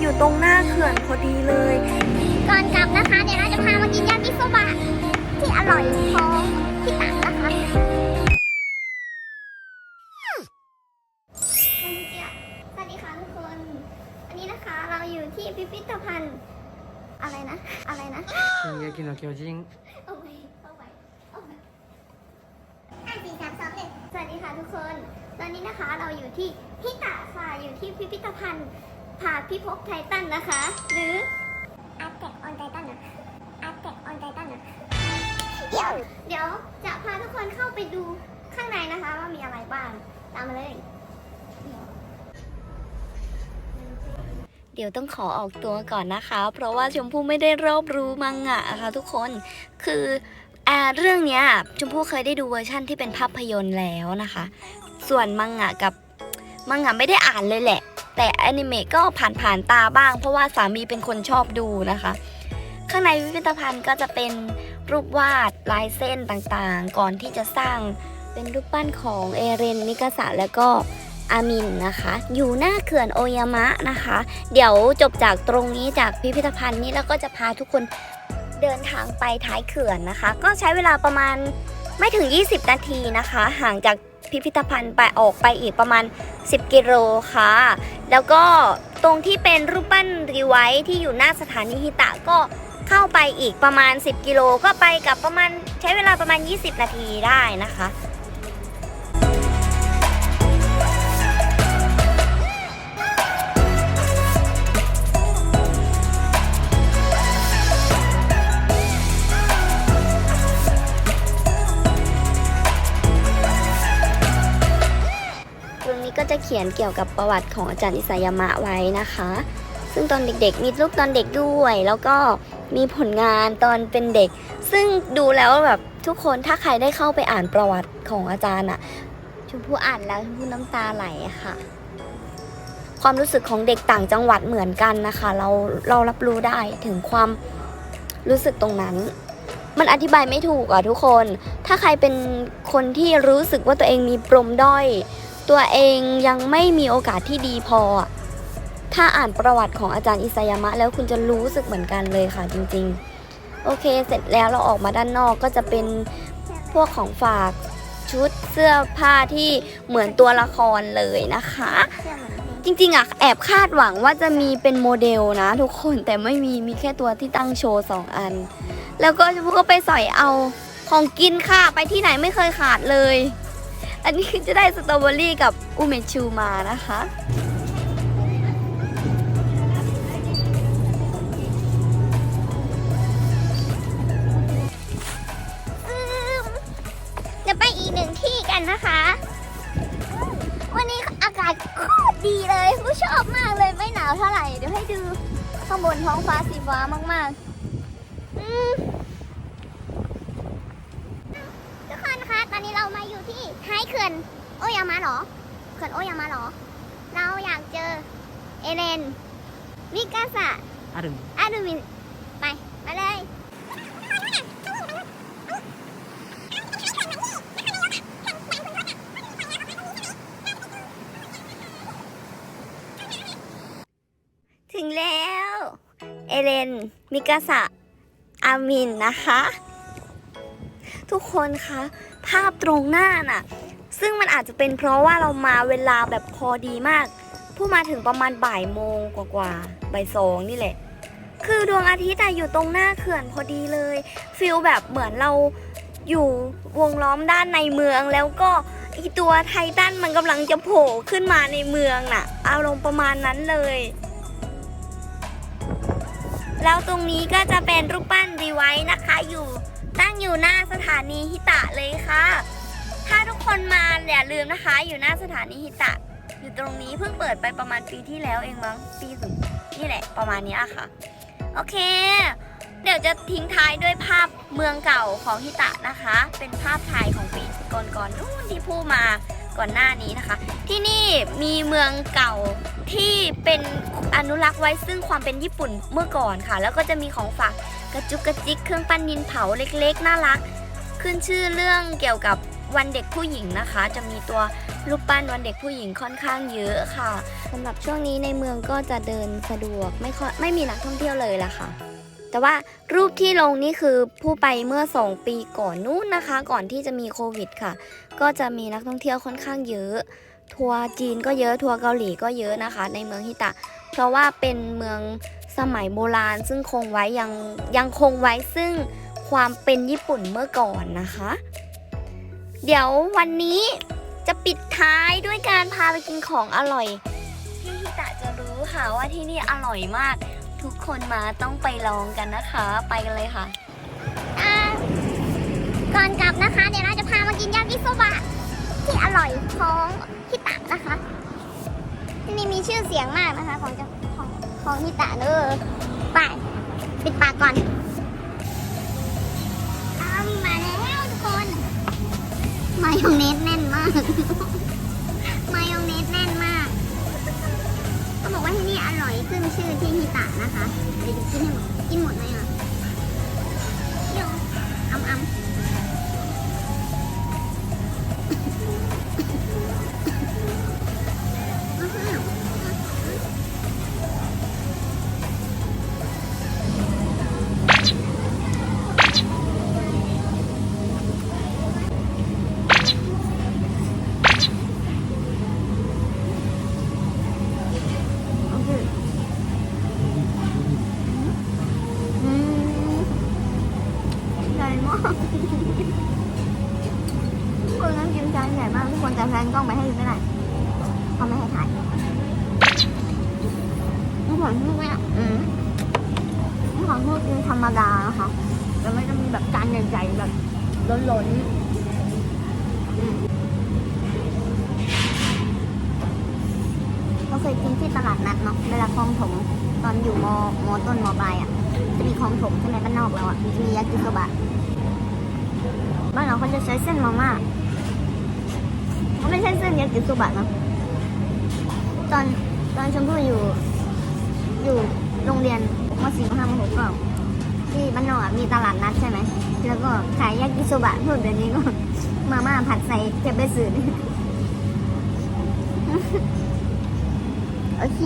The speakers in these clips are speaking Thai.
อยู่ตรงหน้าเขื่อนพอดีเลย ก่อนกลับนะคะ เดี๋ยวเราจะพามากินยากิโซบะที่อร่อยท้องที่ต่างนะคะสวัสดีค่ะทุกคน อันนี้นะคะเราอยู่ที่พิพิธภัณฑ์อะไรนะ อะไรนะชิงกกิโนเกียวจิอาไว้อ้เห้าสี่สามสองหนึ่งสวัสดีค่ะทุกคน ตอนนี้นะคะเราอยู่ที่ฮิตะค่ะอยู่ที่พิพิธภัณฑ์ ผาพิภพไททันนะคะ หรือ a r t e c on Titan นะ a r t e c on Titan นะเดี๋ยวเดี๋ยวจะพาทุกคนเข้าไปดูข้างในนะคะว่ามีอะไรบ้าง ตามมาเลย เดี๋ยวต้องขอออกตัวก่อนนะคะ เพราะว่าชมพู่ไม่ได้รอบรู้มังงะค่ะทุกคน คืออ่าเรื่องเนี้ยชมพู่เคยได้ดูเวอร์ชั่นที่เป็นภาพยนตร์แล้วนะคะ ส่วนมังงะกับมังงะไม่ได้อ่านเลยแหละ แต่อนิเมะก็ผ่านผ่านๆตาบ้าง เพราะว่าสามีเป็นคนชอบดูนะคะ ข้างในพิพิธภัณฑ์ก็จะเป็นรูปวาดลายเส้นต่างๆ ก่อนที่จะสร้างเป็นรูปปั้นของเอเรนมิกาสะแล้วก็อามินนะคะ อยู่หน้าเขื่อนโอยามะนะคะ เดี๋ยวจบจากตรงนี้จากพิพิธภัณฑ์นี้แล้วก็จะพาทุกคนเดินทางไปท้ายเขื่อนนะคะ ก็ใช้เวลาประมาณไม่ถึง 20 นาทีนะคะ ห่างจากพิพิธภัณฑ์ไปออกไปอีกประมาณ 10 กิโลค่ะ แล้วก็ตรงที่เป็นรูปปั้นรีไวท์ที่อยู่หน้าสถานีฮิตะก็เข้าไปอีกประมาณ 10 กิโลก็ไปกับประมาณใช้เวลาประมาณ 20 นาทีได้นะคะ ขียนเกี่ยวกับประวัติของอาจารย์อิสายามะไว้นะคะ ซึ่งตอนเด็กๆ มีรูปตอนเด็กด้วย แล้วก็มีผลงานตอนเป็นเด็ก ซึ่งดูแล้วแบบทุกคนถ้าใครได้เข้าไปอ่านประวัติของอาจารย์อะชมพู่อ่านแล้วชมพู่น้ำตาไหลอะค่ะ ความรู้สึกของเด็กต่างจังหวัดเหมือนกันนะคะ เราเรารับรู้ได้ถึงความรู้สึกตรงนั้น มันอธิบายไม่ถูกอะทุกคน ถ้าใครเป็นคนที่รู้สึกว่าตัวเองมีปรมด้อย ตัวเองยังไม่มีโอกาสที่ดีพอ ถ้าอ่านประวัติของอาจารย์อิสายามะ แล้วคุณจะรู้สึกเหมือนกันเลยค่ะจริงๆ โอเคเสร็จแล้วเราออกมาด้านนอกก็จะเป็นพวกของฝากชุดเสื้อผ้าที่เหมือนตัวละครเลยนะคะ จริงๆอะแอบคาดหวังว่าจะมีเป็นโมเดลนะ ทุกคนแต่ไม่มีมีแค่ตัวที่ตั้งโชว์สองอัน แล้วก็พวกก็ไปสอยเอาของกินค่ะ ไปที่ไหนไม่เคยขาดเลย อันนี้คือจะได้สตรอเบอรี่กับอูเมชูมานะคะอืมเดี๋ยวไปอีกหนึ่งที่กันนะคะ วันนี้อากาศโคตรดีเลยผู้ชอบมากเลยไม่หนาวเท่าไหร่ เดี๋ยวให้ดูข้างบนท้องฟ้าสีฟ้ามากๆ อืมทุกคนคะ ตอนนี้เรามาอยู่ที่ท้ายเขื่อนโอยามะเหรอ เขื่อนโอยามะเหรอ เราอยากเจอเอเลน มิกาสะあるอาดูมิน ไปไปเลยถึงแล้ว เอเลน มิกาสะอามินนะคะ ทุกคนคะภาพตรงหน้าน่ะ ซึ่งมันอาจจะเป็นเพราะว่าเรามาเวลาแบบพอดีมาก ผู้มาถึงประมาณบ่ายโมงกว่าๆบ่ายสองนี่แหละ คือดวงอาทิตย์อะอยู่ตรงหน้าเขื่อนพอดีเลยฟิลแบบเหมือนเราอยู่วงล้อมด้านในเมืองแล้วก็ไอตัวไททันมันกำลังจะโผล่ขึ้นมาในเมืองน่ะ อารมณ์ประมาณนั้นเลย แล้วตรงนี้ก็จะเป็นรูปปั้นรีไวท์นะคะอยู่ ตั้งอยู่หน้าสถานีฮิตะเลยค่ะ ถ้าทุกคนมาอย่าลืมนะคะ อยู่หน้าสถานีฮิตะ อยู่ตรงนี้เพิ่งเปิดไปประมาณปีที่แล้วเองมั้งปีสุดนี่แหละประมาณนี้อะค่ะ โอเค เดี๋ยวจะทิ้งท้ายด้วยภาพเมืองเก่าของฮิตะนะคะ เป็นภาพถ่ายของปีก่อนๆนู่นที่พูดมาก่อนหน้านี้นะคะ ที่นี่มีเมืองเก่าที่เป็นอนุรักษ์ไว้ซึ่งความเป็นญี่ปุ่นเมื่อก่อนค่ะ แล้วก็จะมีของฝาก กระจุกกระจิกเครื่องปั้นดินเผาเล็กๆ น่ารัก ขึ้นชื่อเรื่องเกี่ยวกับวันเด็กผู้หญิงนะคะ จะมีตัวรูปปั้นวันเด็กผู้หญิงค่อนข้างเยอะค่ะสำหรับช่วงนี้ในเมืองก็จะเดินสะดวกไม่ค่อยไม่มีนักท่องเที่ยวเลยล่ะค่ะ แต่ว่ารูปที่ลงนี่คือผู้ไปเมื่อ 2 ปีก่อนนู้นนะคะ ก่อนที่จะมีโควิดค่ะ ก็จะมีนักท่องเที่ยวค่อนข้างเยอะ ทัวร์จีนก็เยอะทัวร์เกาหลีก็เยอะนะคะ ในเมืองฮิตะ เพราะว่าเป็นเมือง สมัยโบราณซึ่งคงไว้ยังยังคงไว้ซึ่งความเป็นญี่ปุ่นเมื่อก่อนนะคะ เดี๋ยววันนี้จะปิดท้ายด้วยการพาไปกินของอร่อยพี่ฮิตะจะรู้ค่ะว่าที่นี่อร่อยมาก ทุกคนมาต้องไปลองกันนะคะ ไปกันเลยค่ะก่อนกลับนะคะ เดี๋ยวเราจะพามากินยากิโซบะที่อร่อยของฮิตะนะคะ ที่นี่มีชื่อเสียงมากนะคะของเจ้าของ ของฮิตะเนอะไปปิดปากก่อนทำมาแล้วทุกคน มายองเนสแน่นมาก มายองเนสแน่นมากเขาบอกว่าที่นี่อร่อยขึ้นชื่อที่ฮิตะนะคะเดี๋ยวกินให้หมดกินหมดไหมอะ เขาไม่ให้ถ่ายทุกคนพูดไม่อะอืมทุกคนพูดกินธรรมดานะคะแต่ไม่จะมีแบบจานใหญ่ๆแบบล้นๆเราเคยกินที่ตลาดนัดเนาะเวลาคลองถมตอนอยู่มมต้นมปลายอะ จะมีคลองถมใช่ไหมบ้านนอกเราอะจะมียากิโซบะบ้านเราเขาจะใช้เส้นมาม่าเขาไม่ใช่เส้นยากิโซบะเนอะ ตอนตอนชมพู่อยู่ อยู่โรงเรียนมสี่มห้ามหกก็ที่บ้านนอกอะมีตลาดนัดใช่ไหม แล้วก็ขายยากิโซบะพูดเดี๋ยวนี้ก็ มาม่าผัดใส่เก็บไปสื่อโอเค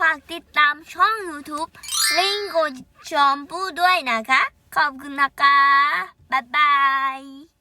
ฝากติดตามช่อง YouTube ลิงโกชอมปูด้วยนะคะ ขอบคุณนะคะ บ๊ายบาย